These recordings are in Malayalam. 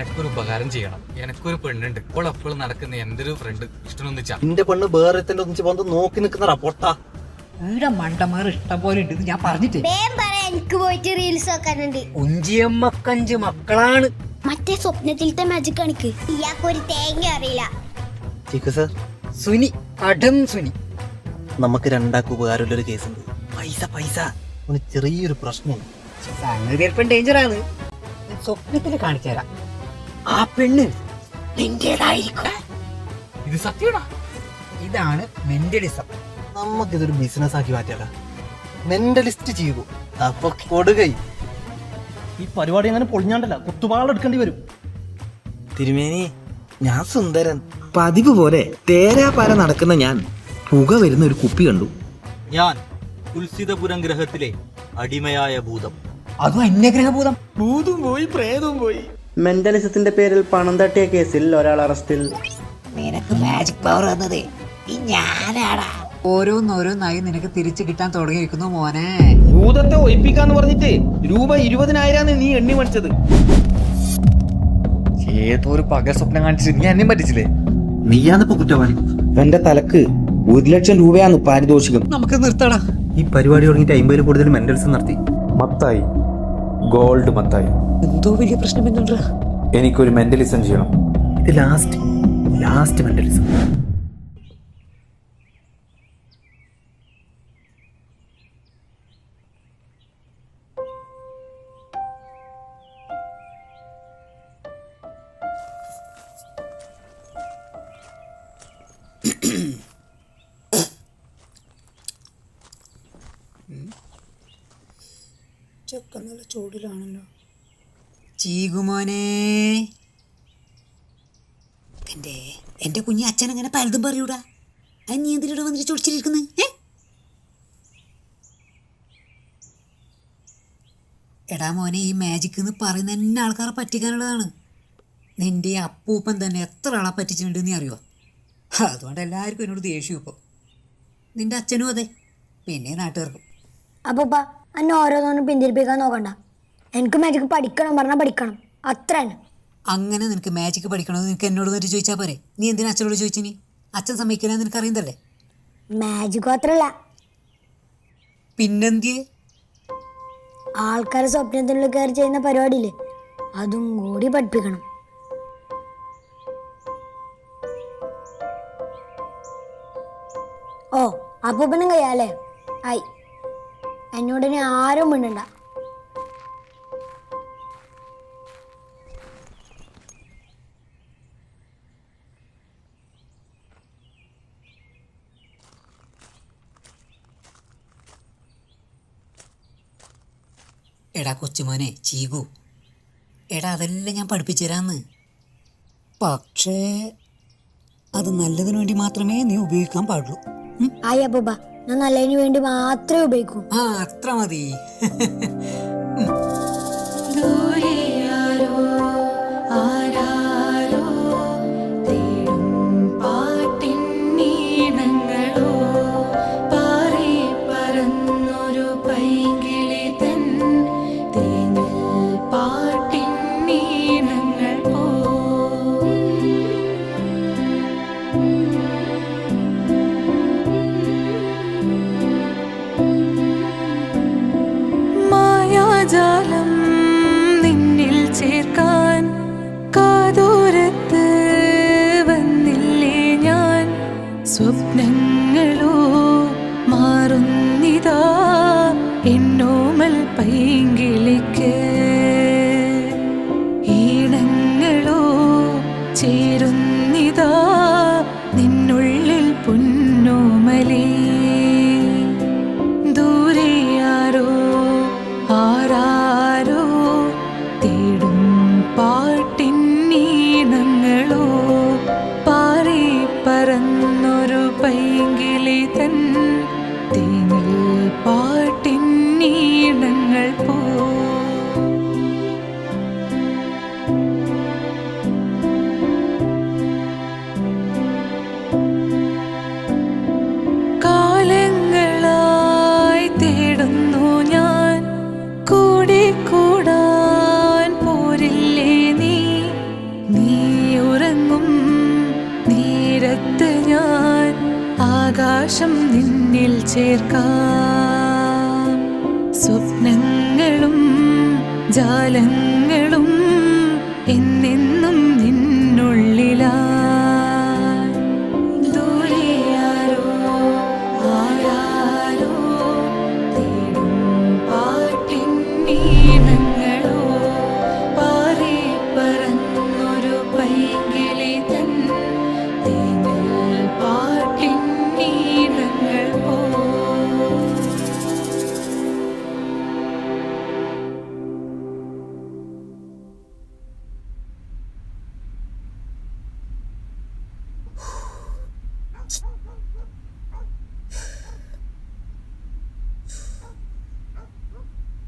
എനക്കൊരു ഉപകാരം ചെയ്യണം. എനക്കൊരു പെണ്ണുണ്ട്. ഇപ്പോൾ എപ്പോഴും നടക്കുന്ന എന്തൊരു ഫ്രണ്ട് ഇഷ്ടമൊന്നിച്ചാ നിന്റെ പെണ്ണ് വേറെ തന്നെ ഒന്നിച്ച് പോകുന്നത് നോക്കി നിൽക്കുന്ന പൊട്ട. ഈടെ മണ്ടന്മാർ ഇഷ്ടം പോലെ ഉണ്ട് ഞാൻ പറഞ്ഞിട്ട് വേഗം പറ എനിക്ക് പോയിട്ട് റീൽസ് വെക്കാനുണ്ട്. ഉഞ്ചിയമ്മക്കഞ്ച് മക്കളാണ്. മറ്റേ സ്വപ്നത്തിലത്തെ മാജിക് കണിക്ക് ഇയാൾക്ക് ഒരു തേങ്ങ അറിയില്ല. ചിക്കു സർ. സുനി അടം സുനി. നമുക്ക് രണ്ടാൾക്ക് ഉപകാരമുള്ളൊരു കേസുണ്ട്. പൈസ പൈസ. ഒരു ചെറിയൊരു പ്രശ്നമുണ്ട്. സംഗതി അല്പം ഡേഞ്ചറാണ് സ്വപ്നത്തിൽ കാണിച്ചു തരാം ആ പെണ്ണ് നിന്റേതായിരിക്കും. ഇത് സത്യമാണോ? ഇതാണ് മെന്റലിസം. നമുക്കിതൊരു ബിസിനസ് ആക്കി മാറ്റാടാ മെന്റലിസ്റ്റ് ചെയ്തു. അപ്പൊ കൊടുകൈ ഈ പരിപാടി അങ്ങനെ പൊളിഞ്ഞാണ്ടല്ല കുത്തുപാളെടുക്കേണ്ടി വരും. തിരുമേനി ഞാൻ സുന്ദരൻ. പതിവ് പോലെ തേരാപാര നടക്കുന്ന ഞാൻ പുക വരുന്ന ഒരു കുപ്പി കണ്ടു. ഞാൻ തുൽസിതപുരം ഗ്രഹത്തിലെ അടിമയായ ഭൂതം. അതും അന്യഗ്രഹഭൂതം. മെന്റലിസത്തിന്റെ പേരിൽ പണം തട്ടിയ കേസിൽ ഒരാൾ അറസ്റ്റിൽ. നിനക്ക് മാജിക് പവർ വന്നത്. ഈ ഞാനാടാ. ഓരോന്നോരോന്നായി നിനക്ക് തിരിച്ചു കിട്ടാൻ തുടങ്ങിയിരിക്കുന്നു വെക്കുന്നു മോനെ. ഭൂതത്തെ ഒഴിപ്പിക്കാന്ന് പറഞ്ഞിട്ട് രൂപ ഇരുപതിനായിരാന്ന് നീ എണ്ണി മേടിച്ചത്. ഏതോ ഒരു പകൽ സ്വപ്നം കാണിച്ചിട്ട് നീ എന്നെ പറ്റിച്ചില്ലേ നീയാന്നിപ്പോ കുറ്റവാളി. എന്റെ തലക്ക് ഒരു ലക്ഷം രൂപയാണ് പാരിതോഷികം നമുക്ക് നിർത്തടാ. ഈ പരിപാടി തുടങ്ങിയിട്ട് അമ്പതിൽ കൂടുതൽ മെന്റൽസ് നടത്തി മത്തായി. ഗോൾഡ് മത്തായി എന്തോ വലിയ പ്രശ്നം എനിക്കൊരു മെന്റലിസം ചെയ്യണം. ഇത് ലാസ്റ്റ് ലാസ്റ്റ് മെന്റലിസം ചീകുമോനെ. എന്റെ എന്റെ കുഞ്ഞി അച്ഛൻ അങ്ങനെ പലതും പറയൂടാ. അത് നീ എന്തിനോട് വന്നിട്ട് ചൊടിച്ചിരിക്കുന്നത് ഏ? എടാ മോനെ ഈ മാജിക് എന്ന് പറയുന്ന എന്നെ ആൾക്കാരെ പറ്റിക്കാനുള്ളതാണ്. നിന്റെ ഈ അപ്പൂപ്പൻ തന്നെ എത്ര ആളെ പറ്റിച്ചിട്ടുണ്ട് നീ അറിയോ അതുകൊണ്ട് എല്ലാവർക്കും എന്നോട് ദേഷ്യം ഇപ്പോൾ നിന്റെ അച്ഛനും അതെ. പിന്നെ നാട്ടുകാർക്കും. അപ്പൂപ്പ എന്നെ ഓരോന്നോന്നും പിന്തിരിപ്പിക്കാൻ നോക്കണ്ട. എനിക്ക് മാജിക്ക് പഠിക്കണം പറഞ്ഞാൽ പഠിക്കണം. അത്ര തന്നെ അങ്ങനെ നിനക്ക് മാജിക്ക് പഠിക്കണമെന്ന് നിനക്ക് എന്നോട് വന്നിട്ട് ചോദിച്ചാൽ പോരെ? നീ എന്തിനാ അച്ഛനോട് ചോദിച്ചിനി അച്ഛൻ സമ്മതിക്കില്ല നിനക്ക് അറിയുന്നതല്ലേ മാജിക്ക് മാത്രല്ല. പിന്നെന്തിയെ? ആൾക്കാരെ സ്വപ്നത്തിനുള്ളിൽ കയറി ചെയ്യുന്ന പരിപാടിയില്ലേ? അതും കൂടി പഠിപ്പിക്കണം. ഓ അപ്പൂപ്പനും കഴിയാല്ലേ ആയി. എന്നോട് ഇനി ആരും മിണ്ടണ്ട. എടാ കൊച്ചുമോനെ ചീകു. എടാ അതെല്ലാം ഞാൻ പഠിപ്പിച്ചു തരാന്ന്. പക്ഷേ അത് നല്ലതിനു വേണ്ടി മാത്രമേ നീ ഉപയോഗിക്കാൻ പാടുള്ളൂ. ആയ അപ്പൂപ്പ ഞാൻ നല്ലതിന് വേണ്ടി മാത്രമേ ഉപയോഗിക്കൂ. അത്ര മതി.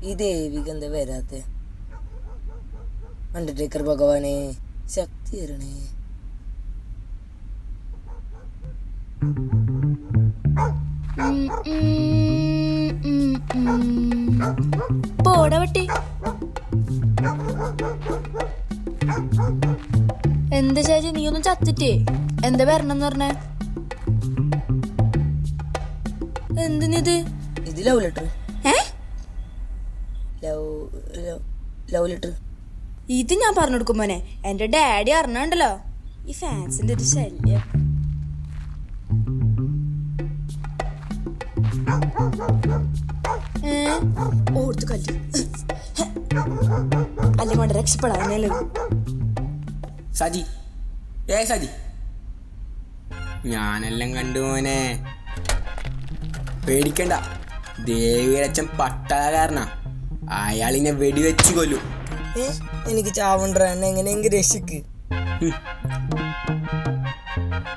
ഈ ദേവിക എന്താ വരാത്തെ. അണ്ടർടേക്കർ ഭഗവാനെ ശക്തി തരണേ. പോടവട്ടി എന്താ ചേച്ചി നീ ഒന്നും ചത്തിട്ടേ? എന്താ വരണം എന്ന് പറഞ്ഞേ? എന്തിനിത്? ഇത് ലവ് ലെറ്റർ ഏ ലവ് ലെറ്റർ. ഇത് ഞാൻ പറഞ്ഞു കൊടുക്കും മോനെ. എന്റെ ഡാഡി അറിഞ്ഞുണ്ടല്ലോ. ഈ ഫാൻസിന്റെ ഒരു ശല്യം. സജി. ഏ സജി. ഞാനെല്ലാം കണ്ടു മോനെ. പേടിക്കണ്ട. ദേവിയച്ഛൻ പട്ടാളക്കാരനാ. അയാളിനെ വെടിവെച്ച് കൊല്ലും. എനിക്ക് ചാവണ്ട എന്നെ എങ്ങനെയെങ്കിലും രക്ഷിക്ക്.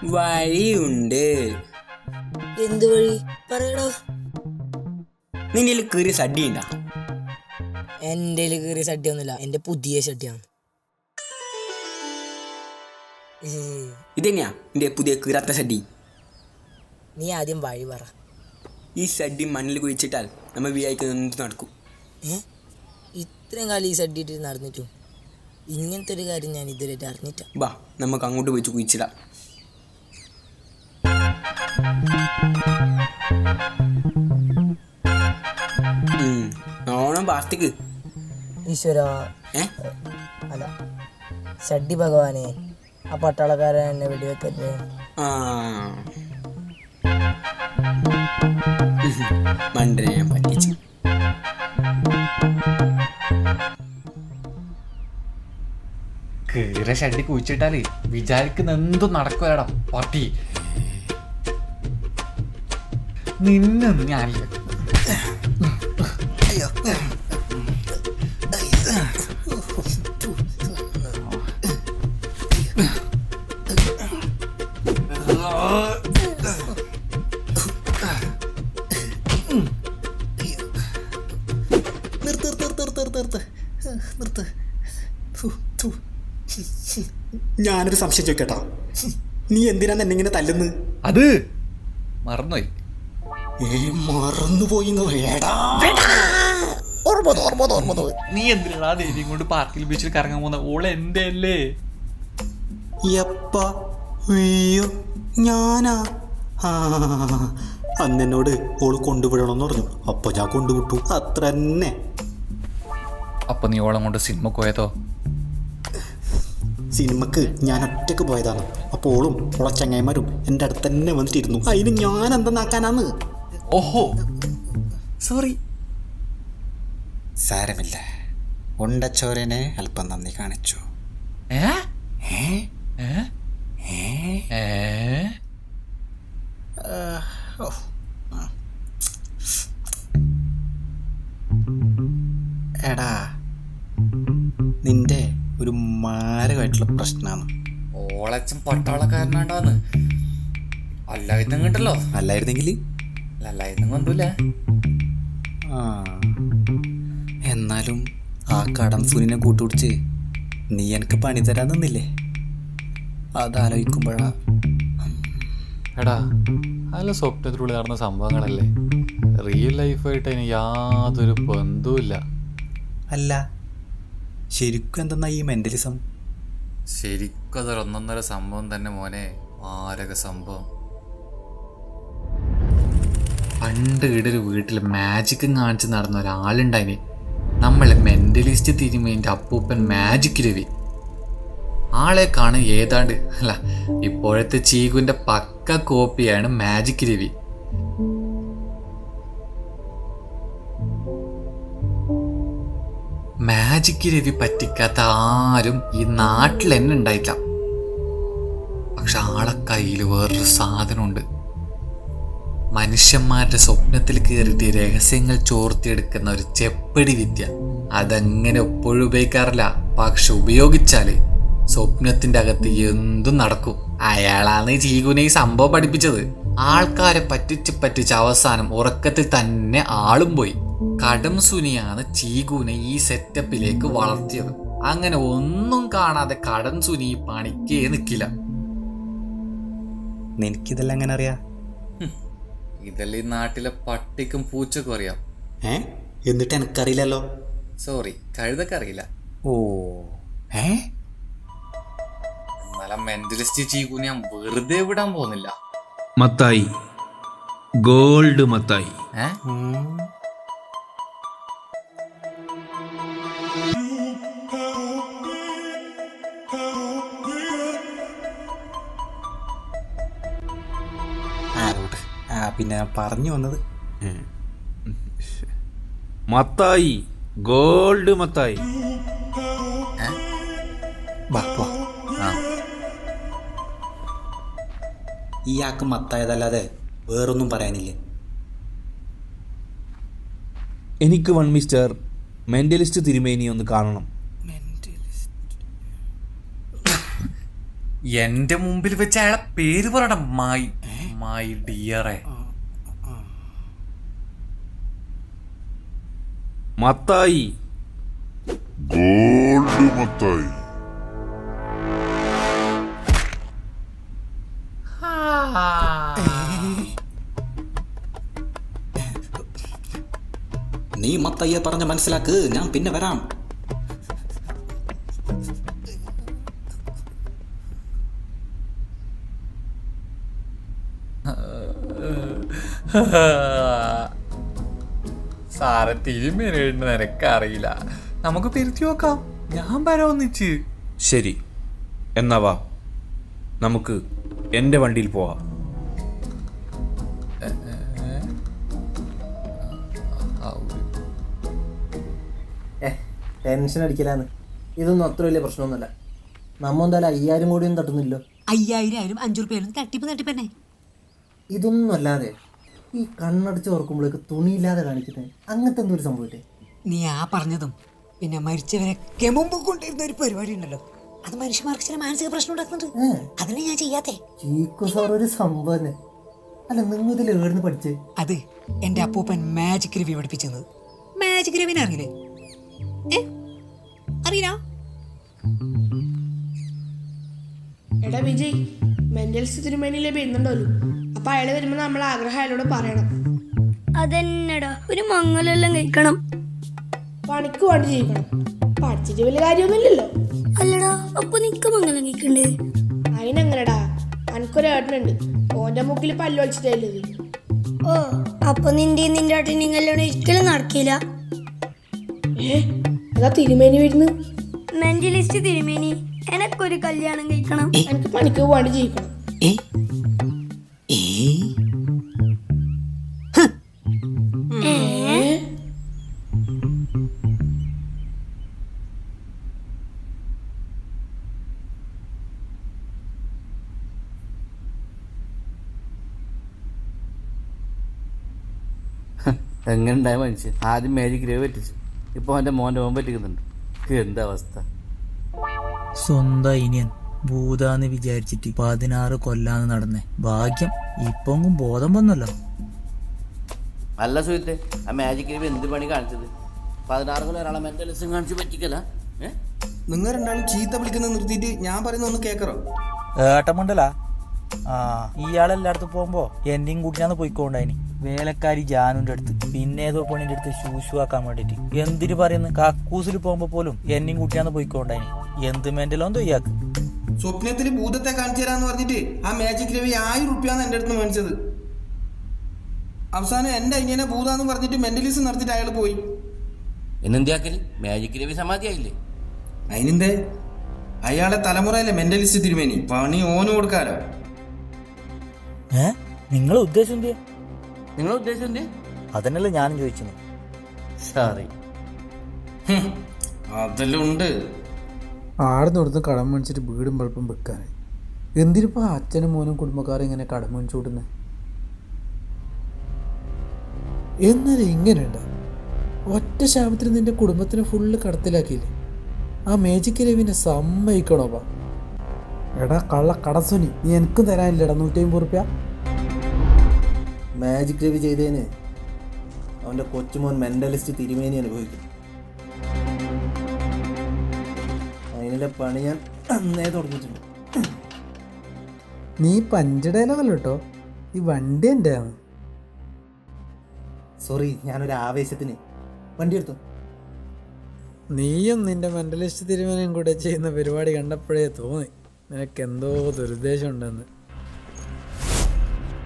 വഴിയുണ്ട്. എന്ത് വഴി? പറയടോ. നിന്റെ കീറി സഡി ഉണ്ടാ? എന്റെ സഡ്ഡി ഒന്നുമില്ല എന്റെ പുതിയ ഷട്ടിയാണ് ഇതന്നെയാ നിന്റെ പുതിയ കീറാത്ത സഡി നീ ആദ്യം വഴി പറ. ഈ സഡി മണ്ണിൽ കുഴിച്ചിട്ടാൽ നമ്മൾ വിചാരിക്കുന്ന എന്ത് നടക്കും. ഇത്രയും കാലം ഈ ഷഡ്ഡി ഇട്ട് നടന്നിട്ടും? ഇങ്ങനത്തെ ഒരു കാര്യം ഞാൻ ഇതുവരെ അറിഞ്ഞിട്ട ബാ നമുക്ക് അങ്ങോട്ട് പോയി കുഴിച്ചിടാം. ഓണം പാർട്ടിക്ക് ഈശ്വര. അല്ല ഷഡ്ഡി ഭഗവാനെ ആ പട്ടാളക്കാരൻ എന്നെ വെടിവെക്കല്ലേ? മണ്ടനെ പറ്റിച്ചു. കീറ ഷെഡി കുഴിച്ചിട്ടാൽ വിചാരിക്കുന്ന എന്തും നടക്കുമല്ലടാ പാർട്ടി. നിന്നും ഞാൻ ഞാനൊരു സംശയം ചോദിക്കട്ടാ. നീ എന്തിനാ എന്നെ ഇങ്ങനെ തല്ലുന്ന്? അത് മറന്നോയി ഏ മറന്നുപോയി നീ എന്തിനാ ദേവിയും കൊണ്ട് പാർക്കിൽ ബീച്ചിൽ കറങ്ങാൻ പോകുന്ന? ഓൾ എന്റെ അല്ലേ എപ്പ അയ്യോ ഞാനാ. ആ അന്നെന്നോട് ഓൾ കൊണ്ടുവിടണമെന്ന് പറഞ്ഞു. അപ്പൊ ഞാൻ കൊണ്ടുവിട്ടു. അത്ര തന്നെ അപ്പൊ നീ ഓളം കൊണ്ട് സിനിമ പോയതോ? സിനിമക്ക് ഞാൻ ഒറ്റയ്ക്ക് പോയതാണ്. അപ്പോഴും ഉള്ള ചങ്ങായിമാരും എന്റെ അടുത്ത് തന്നെ വന്നിട്ടിരുന്നു. അതിന് ഞാൻ എന്തെന്നാക്കാനാന്ന് ഓഹോ. സോറി സാരമില്ല. ഉണ്ടച്ചോരനെ അല്പം നന്ദി കാണിച്ചു. ഏ? ഏ? ഏ? എടാ. നിന്റെ മാരകമായിട്ടുള്ള പ്രശ്നമാണ് ഓളച്ചൻ പട്ടാളക്കാരനാണ്ടാന്ന്. അല്ലായിരുന്നു കണ്ടല്ലോ അല്ലായിരുന്നെങ്കിൽ? അല്ലായിരുന്നു കൊണ്ടല്ലേ. ആ. എന്നാലും ആ കടം സുനിനെ കൂട്ടുപിടിച്ച് നീ എനിക്ക് പണി തരാൻ നിന്നില്ലേ? അതാലോചിക്കുമ്പോഴാ. എടാ അല്ല സ്വപ്നത്തിലൂടെ നടന്ന സംഭവങ്ങളല്ലേ? റിയൽ ലൈഫായിട്ട് അതിന് യാതൊരു ബന്ധവുമില്ല. അല്ല. ശരിക്കും എന്തെന്നാ ഈ മെന്റലിസം ശരിക്കും അതൊരു ഒന്നൊന്നര സംഭവം തന്നെ മോനെ. മാരക സംഭവം? പണ്ട് ഇടൊരു വീട്ടിൽ മാജിക്കും കാണിച്ച് നടന്ന ഒരാളുണ്ടായിന്. നമ്മളെ മെന്റലിസ്റ്റ് തിരുമേന്റെ അപ്പൂപ്പൻ മാജിക് രവി ആളെ കാണാൻ ഏതാണ്ട് അല്ല ഇപ്പോഴത്തെ ചീകുവിന്റെ പക്ക കോപ്പിയാണ് മാജിക് രവി മാജിക് രവി പറ്റിക്കാത്ത ആരും ഈ നാട്ടിൽ തന്നെ ഉണ്ടായില്ല പക്ഷെ ആളെ കയ്യിൽ വേറൊരു സാധനമുണ്ട്. മനുഷ്യന്മാരുടെ സ്വപ്നത്തിൽ കയറിയിട്ട് രഹസ്യങ്ങൾ ചോർത്തിയെടുക്കുന്ന ഒരു ചെപ്പടി വിദ്യ. അതങ്ങനെ എപ്പോഴും ഉപയോഗിക്കാറില്ല. പക്ഷെ ഉപയോഗിച്ചാൽ സ്വപ്നത്തിന്റെ അകത്ത് എന്തും നടക്കും. അയാളാണ് ചീകുനെ ഈ സംഭവം പഠിപ്പിച്ചത്. ആൾക്കാരെ പറ്റിച്ച് പറ്റിച്ച് അവസാനം ഉറക്കത്തിൽ തന്നെ ആളും പോയി. കടം സുനിയാണ് ചീകുനെ ഈ സെറ്റപ്പിലേക്ക് വളർത്തിയത്. അങ്ങനെ ഒന്നും കാണാതെ കടം സുനി പണിക്കേ നിൽക്കില്ല നിനക്കിതെല്ലാം എങ്ങനെ അറിയാ ഇതെല്ലാം ഈ നാട്ടിലെ പട്ടിക്കും പൂച്ചക്കും അറിയാം. ഏ? എന്നിട്ട് എനിക്കറിയില്ലല്ലോ? സോറി കഴുതൊക്കെ അറിയില്ല. ഓ ഏ? എന്നാലും മെന്റലിസ്റ്റ് ചീകൂന ഞാൻ വെറുതെ വിടാൻ പോകുന്നില്ല. മത്തായി. ഗോൾഡ് മത്തായി. ഏ? പിന്നെ ഞാൻ പറഞ്ഞു വന്നത്. മത്തായി. ഗോൾഡ് മത്തായി. ഇയാൾക്ക് മത്തായതല്ലാതെ വേറൊന്നും പറയാനില്ലേ? എനിക്ക് വൺ മിസ്റ്റർ മെന്റലിസ്റ്റ് തിരുമേനി ഒന്ന് കാണണം. എന്റെ മുമ്പിൽ വെച്ച് അയാളെ പേര് പറയണം. മായി മായി ഡിയറെ. മത്തായി. ഗോൾഡ് മത്തായി. നീ മത്തയ്യെ പറഞ്ഞ് മനസ്സിലാക്ക് ഞാൻ പിന്നെ വരാം. സാറെ തിരുമേനേണ്ട നിനക്കറിയില്ല. നമുക്ക് തിരുത്തി നോക്കാം. ഞാൻ വരാമെന്നിച്ച് ശരി. എന്നാ വാ. നമുക്ക് എന്റെ വണ്ടിയിൽ പോവാം. ടെൻഷൻ അടിക്കലാന്ന് ഇതൊന്നും അത്ര വലിയ പ്രശ്നമൊന്നുമല്ല. നമ്മ എന്തായാലും അയ്യായിരം കോടിയൊന്നും തട്ടുന്നില്ലോ അയ്യായിരം ആയിരം അഞ്ചു റുപ്യ തട്ടിപ്പ് തട്ടിപ്പന്നെ ഇതൊന്നും അല്ലാതെ ഈ കണ്ണടച്ച് ഓർക്കുമ്പോഴേക്ക് തുണിയില്ലാതെ കാണിക്കുന്നത് അങ്ങനത്തെ എന്തൊരു സംഭവമില്ലേ? നീ ആ പറഞ്ഞതും. പിന്നെ മരിച്ചവരെ കെമുമ്പ് കൊണ്ടിരുന്ന ഒരു പരിപാടി ഉണ്ടല്ലോ. അത് മനുഷ്യന്മാർക്ക് ചില മാനസിക പ്രശ്നം ഉണ്ടാക്കുന്നുണ്ട്. അതിനെ ഞാൻ ചെയ്യാത്തേ. ചീക്കു സാർ ഒരു സംഭവം അല്ല നിങ്ങൾ ഇതിൽ ഏർന്ന് പഠിച്ച്? അത് എന്റെ അപ്പൂപ്പൻ മാജിക് രവി പഠിപ്പിച്ചത്. മാജിക് രവിനെ അറിയില്ലേ? ഏ? അറിയില്ല? എടാ വിജയ് മെന്റൽസ് തിരുമേനിയിലെ വരുന്നുണ്ടല്ലോ അപ്പൊ അയാൾ വരുമ്പോ നമ്മൾ ആഗ്രഹം അയാളോട് പറയണം. അതെന്നടാ. ഒരു മംഗലെല്ലാം കഴിക്കണം. പണിക്ക് വേണ്ടി ജീവിക്കണം. പഠിച്ചിട്ട് വലിയ കാര്യമൊന്നുമില്ലല്ലോ. അല്ലടാ അപ്പൊ നിക്ക് മംഗലം കഴിക്കണ്ടേ? അതിനെങ്ങനെടാ? അനക്കൊരു ഏട്ടനുണ്ട്. ഓന്റെ മുക്കിൽ പല്ല് വലിച്ചിട്ടല്ലേ ഓ അപ്പൊ നിന്റെ നിന്റെ ഏട്ടനും കല്യാണം ഒരിക്കലും നടക്കില്ല? ഏ? അതാ തിരുമേനി വരുന്നു മെന്റലിസ്റ്റ് തിരുമേനി. എനക്കൊരു കല്യാണം കഴിക്കണം. എനിക്ക് പണിക്ക് വേണ്ടി ജീവിക്കണം. എങ്ങനെ ഉണ്ടായ മനുഷ്യൻ? ആദ്യം മാജിക് ഗ്രേവ് പറ്റിച്ചു ഇപ്പോൾ അവന്റെ മോന്റെ മോൻ പറ്റിക്കുന്നുണ്ട് എന്താ അവസ്ഥ? സ്വന്തം ഇനിയൻ ഭൂതാന്ന് വിചാരിച്ചിട്ട് പതിനാറ് കൊല്ലാന്ന് നടന്നേ. ഭാഗ്യം ഇപ്പൊങ്ങും ബോധം വന്നല്ലോ. അല്ല സുഹൃത്തെ ആ മാജിക് ഗ്രേവ് എന്ത് പണി കാണിച്ചത്? പതിനാറ് കൊല്ലം ഒരാളെ മെന്റലിസം കാണിച്ചു പറ്റിക്കല? നിങ്ങൾ രണ്ടാളും ചീത്ത വിളിക്കുന്നത് നിർത്തിയിട്ട് ഞാൻ പറയുന്ന ഒന്ന് കേക്കറോ? ഏട്ടമുണ്ടല്ല ആ ഇയാളെല്ലായിടത്തും പോകുമ്പോ എന്റെയും കൂട്ടിയാന്ന് പോയിക്കോണ്ടായിനി. വേലക്കാരി ജാനുന്റെ അടുത്ത് പിന്നെ ഏതോ പണിന്റെ അടുത്ത് ശൂശുവാക്കാൻ ആക്കാൻ വേണ്ടിട്ട് എന്തിന് പറയുന്നു? കക്കൂസിൽ പോകുമ്പോ പോലും എന്നെയും കൂട്ടിയാന്ന് പോയിക്കോണ്ടായി എന്ത് മെന്റലോന്തോ ഇയാൾക്ക്? സ്വപ്നത്തിൽ ഭൂതത്തെ കാണിച്ചു തരാന്ന് പറഞ്ഞിട്ട് ആ മാജിക് രവി ആയിരം റുപ്യാന്ന് എന്റെ അടുത്ത് മേടിച്ചത്. അവസാനം എന്റെ ഇങ്ങനെ ഭൂതാന്ന് പറഞ്ഞിട്ട് മെന്റലിസം നടത്തിയിട്ട് അയാൾ പോയി. എന്നെന്തിയാക്കൽ മാജിക് രവി സമാധിയായില്ലേ? അതിനെന്തേ? അയാളെ തലമുറയിലെ മെന്റലിസ്റ്റ് തിരുമേനി. പണി ഓന് കൊടുക്കാലോ. ഏ? നിങ്ങളെ ഉദ്ദേശം എന്തിയാ? നിങ്ങളെ ഉദ്ദേശം എന്തേ അതന്നല്ലേ ഞാനും ചോദിച്ചത്. സോറി അതിലുണ്ട്. അതെല്ലാം ഉണ്ട് ആടുന്ന് ഇവിടുന്ന് കടം മേടിച്ചിട്ട് വീടും പഴപ്പും വെക്കാൻ എന്തിരിപ്പാ അച്ഛനും മോനും കുടുംബക്കാരും ഇങ്ങനെ കടം മേടിച്ചു വിടുന്നത് എന്നാലും ഇങ്ങനെയുണ്ട ഒറ്റ ശാപത്തിന് നിന്റെ കുടുംബത്തിന് ഫുള്ള് കടത്തിലാക്കിയില്ലേ? ആ മേജിക് രവിനെ സമ്മതിക്കണോ ബാ? എടാ കള്ള കടസുനി നീ എനിക്കും തരാനില്ലടാ നൂറ്റി അമ്പത് റുപ്യ. മാജിക് രവി ചെയ്തതിന് അവന്റെ കൊച്ചുമോൻ മെന്റലിസ്റ്റ് തിരുമേനി അനുഭവിക്കും. അതിനുള്ള പണി ഞാൻ അന്നേ തുടങ്ങിയിട്ടുണ്ട്. നീ പഞ്ചടയിലതല്ല കേട്ടോ ഈ വണ്ടി എന്റെ ആണ്. സോറി ഞാനൊരു ആവേശത്തിന്. വണ്ടി എടുത്തു? നീയും നിന്റെ മെന്റലിസ്റ്റ് തിരുമേനയും കൂടെ ചെയ്യുന്ന പരിപാടി കണ്ടപ്പോഴേ തോന്നി. നിനക്ക് എന്തോ ദുരുദ്ദേശം ഉണ്ടെന്ന്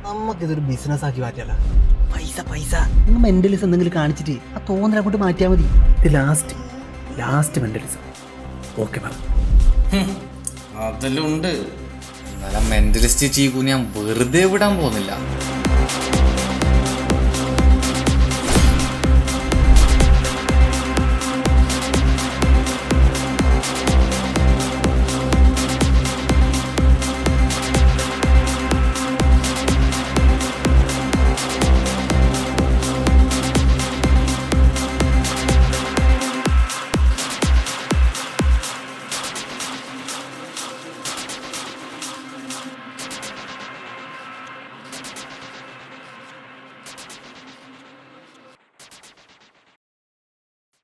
നമുക്കിതൊരു ബിസിനസ് ആക്കി മാറ്റിയല്ല പൈസ പൈസ. നിങ്ങൾ മെന്റലിസം എന്തെങ്കിലും കാണിച്ചിട്ട് ആ തോന്നൽ അങ്ങോട്ട് മാറ്റിയാൽ മതി. ഇത് ലാസ്റ്റ് ലാസ്റ്റ് മെന്റലിസം ഓക്കെ പറ. അതെല്ലാം ഉണ്ട് എന്നാലും മെന്റലിസ്റ്റ് ചീക്കു ഞാൻ വെറുതെ വിടാൻ പോകുന്നില്ല.